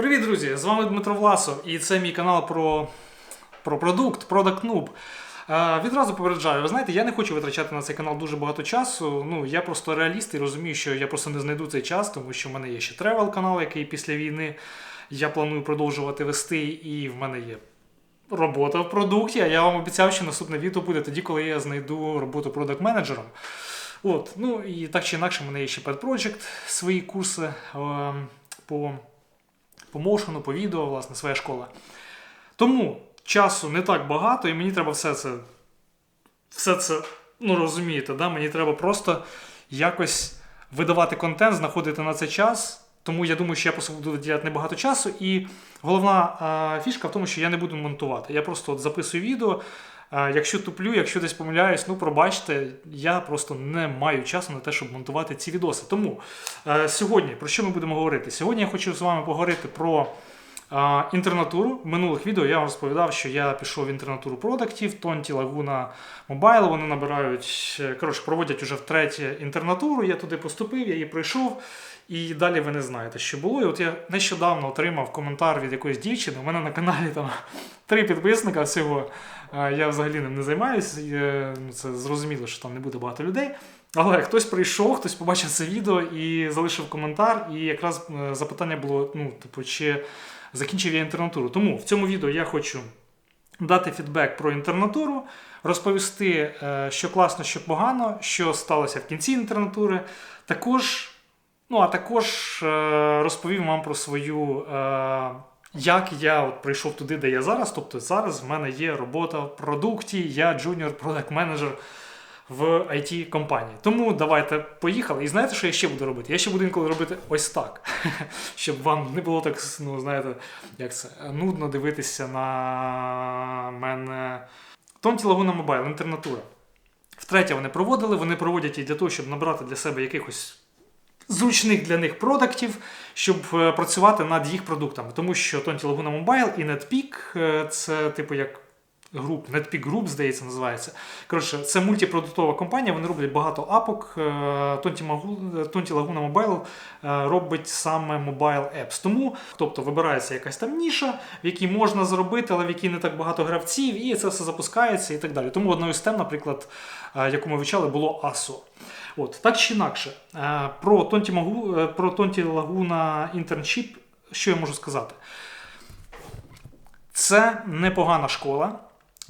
Привіт, друзі! З вами Дмитро Власов, і це мій канал про, про продукт, Product Noob. Е, відразу попереджаю, ви знаєте, я не хочу витрачати на цей канал дуже багато часу. Ну, я просто реаліст і розумію, що я просто не знайду цей час, тому що в мене є ще тревел канал, який після війни я планую продовжувати вести, і в мене є робота в продукті. А я вам обіцяв, що наступне відео буде тоді, коли я знайду роботу продакт менеджером От, ну і так чи інакше, в мене є ще Project, свої курси е, по по моушену, по відео, власне, своя школа. Тому часу не так багато, і мені треба все це, все це, ну розумієте, да? мені треба просто якось видавати контент, знаходити на це час. Тому я думаю, що я просто буду виділяти небагато часу. І головна а, фішка в тому, що я не буду монтувати. Я просто от записую відео. Якщо туплю, якщо десь помиляюсь, ну пробачте, я просто не маю часу на те, щоб монтувати ці відоси. Тому сьогодні про що ми будемо говорити? Сьогодні я хочу з вами поговорити про. Інтернатуру в минулих відео я вам розповідав, що я пішов в інтернатуру продуктів, Тонті Лагуна Мобайл. Вони набирають, коротше, проводять уже втретє інтернатуру. Я туди поступив, я її пройшов. І далі ви не знаєте, що було. І от я нещодавно отримав коментар від якоїсь дівчини. У мене на каналі там три підписника всього. Я взагалі ним не займаюся. Ну, це зрозуміло, що там не буде багато людей. Але хтось прийшов, хтось побачив це відео і залишив коментар. І якраз е, запитання було: ну, типу, чи закінчив я інтернатуру. Тому в цьому відео я хочу дати фідбек про інтернатуру, розповісти, е, що класно, що погано, що сталося в кінці інтернатури. Також. Ну, а також е, розповім вам про свою, е, як я от прийшов туди, де я зараз. Тобто зараз в мене є робота в продукті, я джуніор продакт менеджер в it компанії Тому давайте поїхали. І знаєте, що я ще буду робити? Я ще буду інколи робити ось так. Щоб вам не було так, ну, знаєте, як це, нудно дивитися на мене. Тонті Лагуна Мобайл, інтернатура. Втретє, вони проводили, вони проводять і для того, щоб набрати для себе якихось зручних для них продуктів, щоб е, працювати над їх продуктами. Тому що Tonti Laguna Mobile і NetPeak е, це типу як груп, NetPeak Group, здається, називається. Коротше, це мультипродуктова компанія, вони роблять багато апок. Е, Tonti Laguna Mobile робить саме Mobile Apps. Тому, тобто, вибирається якась там ніша, в якій можна зробити, але в якій не так багато гравців, і це все запускається і так далі. Тому одною з тем, наприклад, яку ми вивчали, було ASO. От, Так чи інакше, е, про Тонті Магу, е, про Тонті Лагуна інтерншіп, що я можу сказати? Це непогана школа,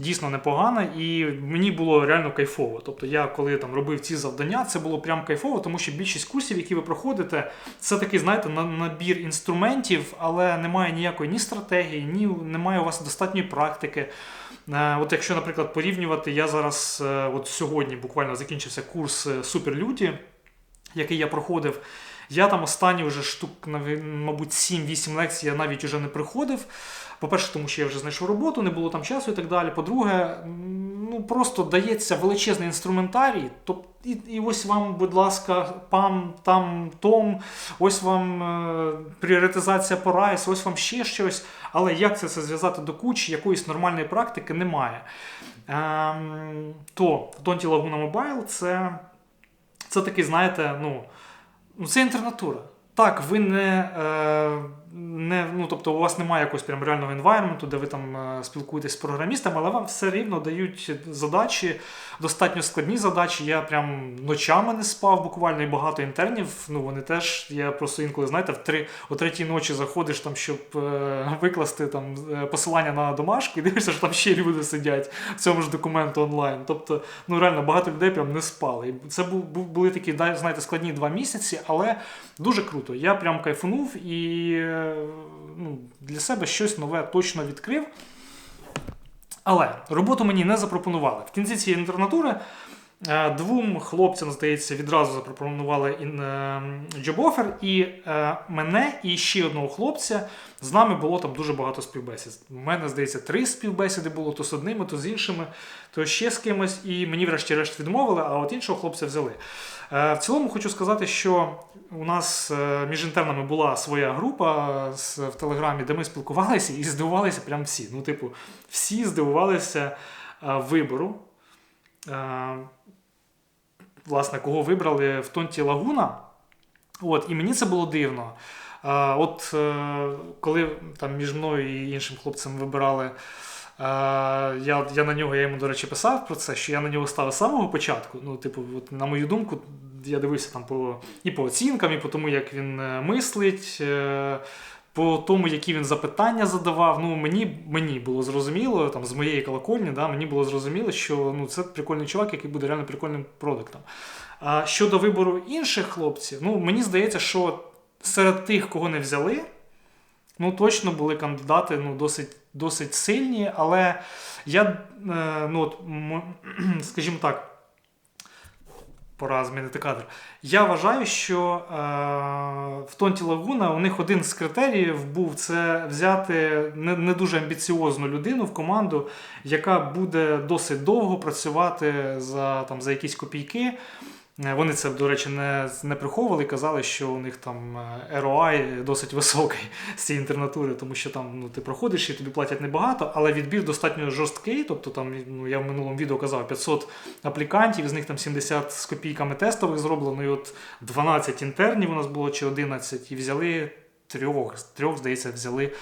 дійсно непогана, і мені було реально кайфово. Тобто я, коли там робив ці завдання, це було прям кайфово, тому що більшість курсів, які ви проходите, це такий, знаєте, набір інструментів, але немає ніякої ні стратегії, ні немає у вас достатньої практики. Е, от Якщо, наприклад, порівнювати, я зараз е, от сьогодні буквально закінчився курс е, Суперлюді, який я проходив. Я там останні вже штук, мабуть, 7-8 лекцій я навіть вже не приходив. По-перше, тому що я вже знайшов роботу, не було там часу і так далі. По-друге, ну просто дається величезний інструментарій. Тобто, і, і ось вам, будь ласка, пам, там, том, ось вам е, пріоритизація по райс, ось вам ще щось. Але як це все зв'язати до кучі, якоїсь нормальної практики немає. Е, то Don't Laguna Mobile це, це такий, знаєте, ну, ну це інтернатура. Так, ви не, е, не ну, тобто у вас немає якогось прям реального енвайрменту, де ви там е, спілкуєтесь з програмістами, але вам все рівно дають задачі, достатньо складні задачі. Я прям ночами не спав, буквально і багато інтернів. Ну вони теж, я просто інколи, знаєте, в три, о третій ночі заходиш, там, щоб е, викласти там посилання на домашку, і дивишся, що там ще люди сидять в цьому ж документу онлайн. Тобто, ну реально багато людей прям не спали. І це були такі, знаєте, складні два місяці, але дуже круто. Я прям кайфунув і ну, для себе щось нове точно відкрив. Але роботу мені не запропонували. В кінці цієї інтернатури двом хлопцям, здається, відразу запропонували джоб-офер, і е, мене і ще одного хлопця з нами було там дуже багато співбесід. У мене, здається, три співбесіди було то з одними, то з іншими, то ще з кимось. І мені, врешті-решт, відмовили, а от іншого хлопця взяли. Е, в цілому хочу сказати, що у нас е, між інтернами була своя група в Телеграмі, де ми спілкувалися і здивувалися прям всі. Ну, типу, всі здивувалися е, вибору. Власне, кого вибрали в Тонті Лагуна. От, І мені це було дивно. А, От е, коли там між мною і іншим хлопцем вибирали. Я я на нього, я йому, до речі, писав про це, що я на нього ставив з самого початку. Ну, типу, от, на мою думку, я дивився там по і по оцінкам, і по тому, як він е, мислить, е, по тому, які він запитання задавав. Ну, Мені мені було зрозуміло, там, з моєї колокольні, да, мені було зрозуміло, що ну, це прикольний чувак, який буде реально прикольним продуктом. А щодо вибору інших хлопців, ну, мені здається, що серед тих, кого не взяли, ну, точно були кандидати ну, досить досить сильні, але я, е, ну, от, скажімо так, пора змінити кадр. Я вважаю, що е, в Тонті Лагуна у них один з критеріїв був це взяти не, не дуже амбіціозну людину в команду, яка буде досить довго працювати за, там, за якісь копійки. Е, вони це, до речі, не не приховували казали, що у них там е, ROI досить високий з цієї інтернатури, тому що там ну, ти проходиш і тобі платять небагато, але відбір достатньо жорсткий. Тобто там ну, я в минулому відео казав 500 аплікантів, з них там 70 з копійками тестових зроблено. І от 12 інтернів у нас було чи 11, і взяли трьох, трьох, здається, взяли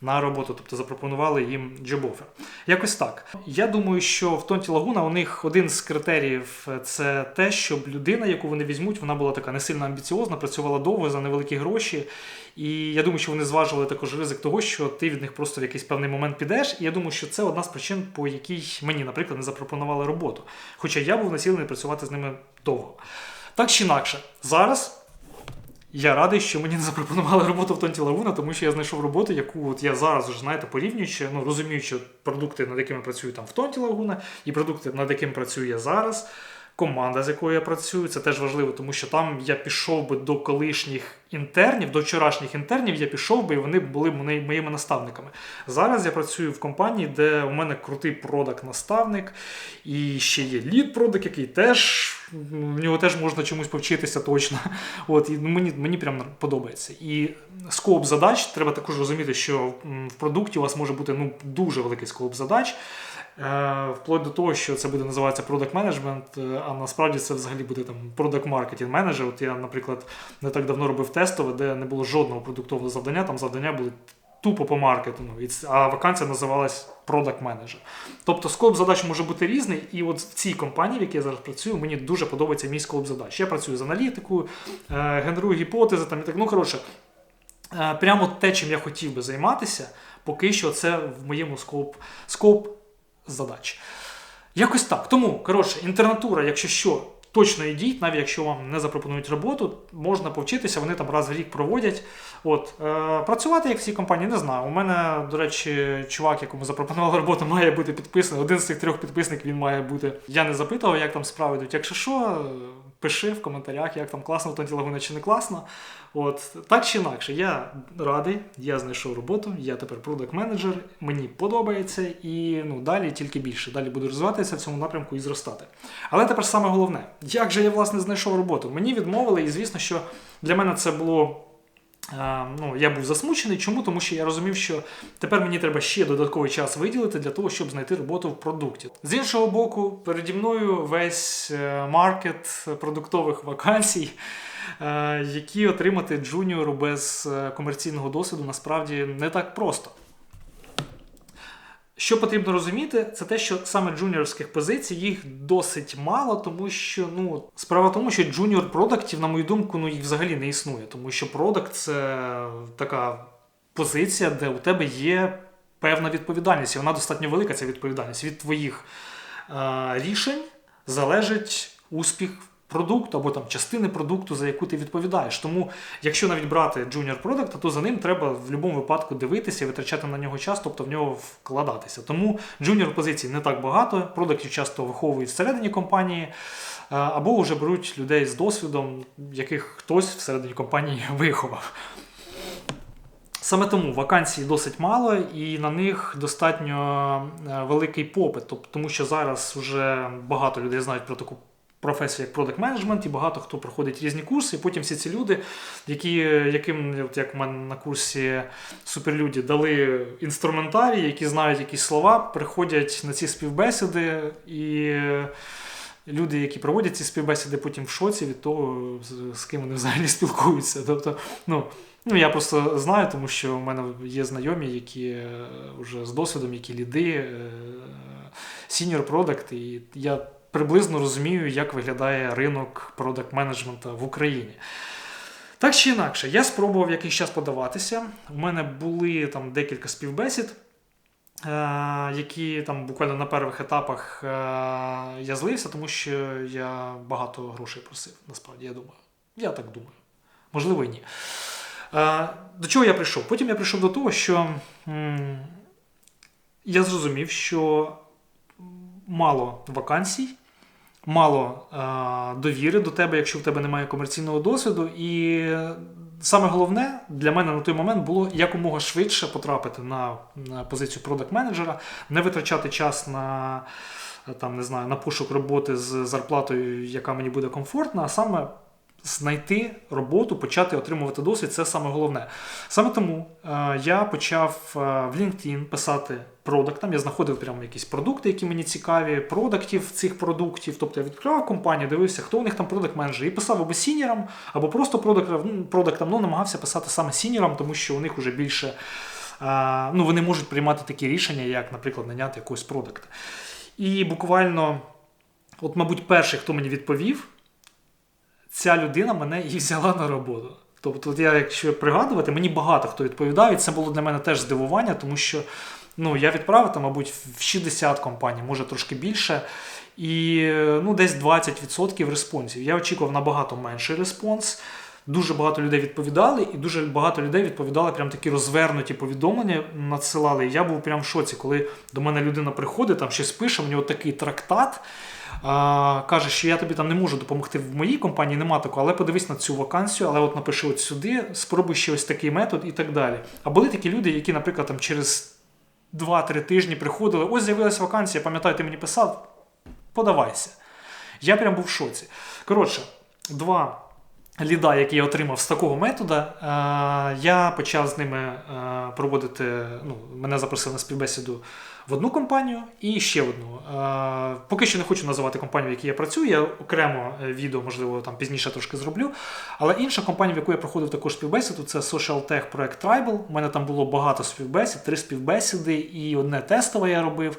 на роботу, тобто запропонували їм джобофер. Якось так. Я думаю, що в Тонті Лагуна у них один з критеріїв це те, щоб людина, яку вони візьмуть, вона була така не сильно амбіціозна, працювала довго за невеликі гроші. І я думаю, що вони зважили також ризик того, що ти від них просто в якийсь певний момент підеш. І я думаю, що це одна з причин, по якій мені, наприклад, не запропонували роботу. Хоча я був націлений працювати з ними довго. Так чи інакше, зараз. Я радий, що мені не запропонували роботу в Тонті Лагуна, тому що я знайшов роботу, яку от я зараз вже знаєте, порівнюючи, ну розуміючи продукти, над якими працюю там в Тонті Лагуна, і продукти, над якими працюю я зараз команда, з якою я працюю, це теж важливо, тому що там я пішов би до колишніх інтернів, до вчорашніх інтернів, я пішов би і вони були моїми наставниками. Зараз я працюю в компанії, де у мене крутий продакт-наставник, і ще є лід-продакт, який теж в нього теж можна чомусь повчитися точно. От, і Мені мені прям подобається. І скоп задач треба також розуміти, що в продукті у вас може бути ну, дуже великий скоп задач. Е, вплоть до того, що це буде називатися Product Management, е, а насправді це взагалі буде там Product Marketing Manager. От я, наприклад, не так давно робив тестове, де не було жодного продуктового завдання, там завдання були тупо по маркетингу, а вакансія називалась Product Manager. Тобто скоп задач може бути різний, і от в цій компанії, в якій я зараз працюю, мені дуже подобається мій скоп задач. Я працюю з аналітикою, е, генерую гіпотези там і так. Ну, коротше, прямо те, чим я хотів би займатися, поки що це в моєму скоп. скоп задач. Якось так. Тому, коротше, інтернатура, якщо що, точно йдіть, навіть якщо вам не запропонують роботу, можна повчитися, вони там раз в рік проводять. От, е, Працювати як в цій компанії, не знаю. У мене, до речі, чувак, якому запропонували роботу, має бути підписаний. Один з цих трьох підписників він має бути. Я не запитував, як там справи йдуть. Якщо що, пиши в коментарях, як там класно в Тонті Лагуна чи не класно. От Так чи інакше, я радий, я знайшов роботу, я тепер продакт менеджер мені подобається і ну, далі тільки більше. Далі буду розвиватися в цьому напрямку і зростати. Але тепер саме головне, як же я власне знайшов роботу? Мені відмовили, і звісно, що для мене це було. Ну, Я був засмучений. Чому? Тому що я розумів, що тепер мені треба ще додатковий час виділити для того, щоб знайти роботу в продукті. З іншого боку, переді мною весь е, маркет продуктових вакансій. Е, які отримати джуніору без е, комерційного досвіду насправді не так просто. Що потрібно розуміти, це те, що саме джуніорських позицій їх досить мало, тому що ну, справа в тому, що джуніор продактів, на мою думку, ну їх взагалі не існує, тому що продакт це така позиція, де у тебе є певна відповідальність, і вона достатньо велика, ця відповідальність. Від твоїх е, рішень залежить успіх продукту або там частини продукту, за яку ти відповідаєш. Тому, якщо навіть брати junior продукт, то за ним треба в будь-якому випадку дивитися і витрачати на нього час, тобто в нього вкладатися. Тому junior позицій не так багато, продуктів часто виховують всередині компанії. Або вже беруть людей з досвідом, яких хтось всередині компанії виховав. Саме тому вакансій досить мало, і на них достатньо е, великий попит, тому що зараз вже багато людей знають про таку професію як продакт менеджмент і багато хто проходить різні курси. І потім всі ці люди, які, яким, як в мене на курсі суперлюді, дали інструментарій, які знають якісь слова, приходять на ці співбесіди і. Люди, які проводять ці співбесіди, потім в шоці від того, з ким вони взагалі спілкуються. Тобто, ну, Ну, я просто знаю, тому що в мене є знайомі, які е, вже з досвідом, які ліди, е, senior product, і я приблизно розумію, як виглядає ринок продакт менеджмента в Україні. Так чи інакше, я спробував якийсь час подаватися. У мене були там декілька співбесід, е, які там буквально на перших етапах е, я злився, тому що я багато грошей просив. Насправді, я думаю. Я так думаю. Можливо, і ні. Е, До чого я прийшов? Потім я прийшов до того, що я зрозумів, що мало вакансій, мало е, довіри до тебе, якщо в тебе немає комерційного досвіду. І саме головне для мене на той момент було якомога швидше потрапити на, на позицію продакт-менеджера, не витрачати час на. Там не знаю на пошук роботи з зарплатою, яка мені буде комфортна, а саме знайти роботу, почати отримувати досвід це саме головне. Саме тому е, я почав е, в LinkedIn писати продуктам. Я знаходив прямо якісь продукти, які мені цікаві, продуктів цих продуктів. Тобто я відкривав компанію, дивився, хто у них там продакт менеджер і писав або сінірам, або просто продуктам, ну, ну намагався писати саме сінірам, тому що у них вже більше. е, Ну, вони можуть приймати такі рішення, як, наприклад, наняти якогось продукта. І буквально, от, мабуть, перший, хто мені відповів, ця людина мене і взяла на роботу. Тобто, я, якщо пригадувати, мені багато хто відповідає. Це було для мене теж здивування, тому що ну, я відправив там, мабуть, в 60 компаній, може трошки більше. І ну, десь 20% респонсів. Я очікував набагато менший респонс. Дуже багато людей відповідали, і дуже багато людей відповідали прям такі розвернуті повідомлення, надсилали. І я був прям в шоці, коли до мене людина приходить, там щось пише, у нього такий трактат. А, каже, що я тобі там не можу допомогти в моїй компанії, нема такого, але подивись на цю вакансію, але от напиши от сюди, спробуй ще ось такий метод і так далі. А були такі люди, які, наприклад, там через 2-3 тижні приходили, ось з'явилася вакансія, пам'ятаю, ти мені писав, подавайся. Я прям був в шоці. Коротше, два ліда, які я отримав з такого методу, е, я почав з ними е, проводити. Ну, мене запросили на співбесіду в одну компанію і ще одну. Е, Поки що не хочу називати компанію, в якій я працюю. Я окремо відео, можливо, там пізніше трошки зроблю. Але інша компанія, в яку я проходив також співбесіду, це Social Tech проект Tribal. У мене там було багато співбесід, три співбесіди, і одне тестове я робив.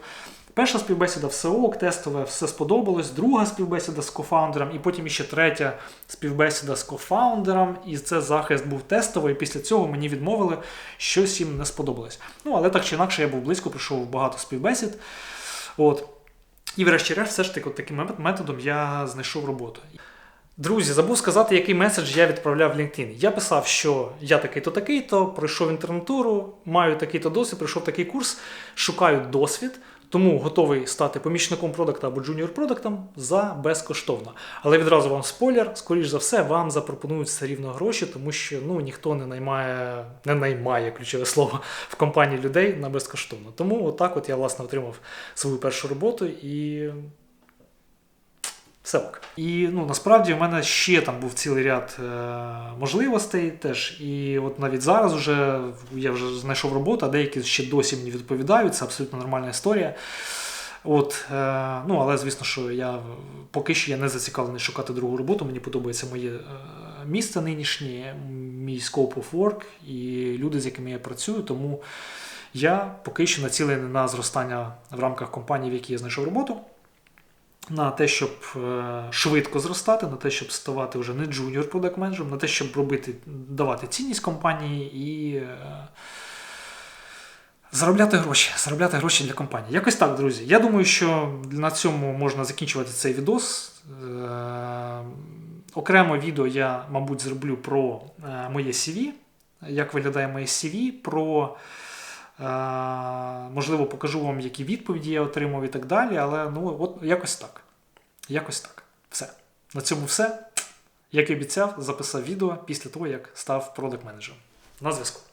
Перша співбесіда все ок, тестове, все сподобалось. Друга співбесіда з кофаундером, і потім ще третя співбесіда з кофаундером. І це захист був тестовий. Після цього мені відмовили, щось їм не сподобалось. Ну, але так чи інакше, я був близько, прийшов багато співбесід. От. І врешті-решт, все ж таки, от таким методом я знайшов роботу. Друзі, забув сказати, який меседж я відправляв в LinkedIn. Я писав, що я такий-то, такий-то, пройшов інтернатуру, маю такий-то досвід, пройшов такий курс, шукаю досвід. Тому готовий стати помічником продакта або джуніор продактом за безкоштовно. Але відразу вам спойлер, скоріш за все, вам запропонують все рівно гроші, тому що ну, ніхто не наймає, не наймає ключове слово в компанії людей на безкоштовно. Тому отак от я власне отримав свою першу роботу і. Все ок. І ну, насправді в мене ще там був цілий ряд е, можливостей теж. І от навіть зараз вже я вже знайшов роботу, а деякі ще досі мені відповідають. Це абсолютно нормальна історія. От, е, ну, Але звісно, що я поки що я не зацікавлений шукати другу роботу. Мені подобається моє е, місце нинішнє, мій scope of work і люди, з якими я працюю. Тому я поки що націлений на зростання в рамках компанії, в якій я знайшов роботу на те, щоб е, швидко зростати, на те, щоб ставати вже не джуніор продакт менеджером на те, щоб робити, давати цінність компанії і е, заробляти гроші. Заробляти гроші для компанії. Якось так, друзі. Я думаю, що на цьому можна закінчувати цей відос. Е, окремо відео я, мабуть, зроблю про моє CV, як виглядає моє CV, про. Можливо, покажу вам, які відповіді я отримав і так далі. Але ну, от якось так. Якось так. Все. На цьому все. Як і обіцяв, записав відео після того, як став продакт менеджером На зв'язку.